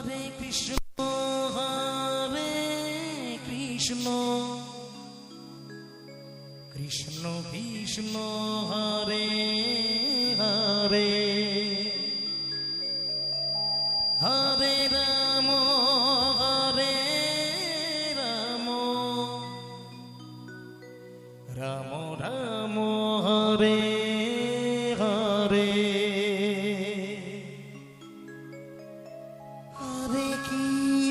Hare Krishna Hare Krishna. Krishna Krishna Hare Hare. Hare Ram Hare Ram. Ram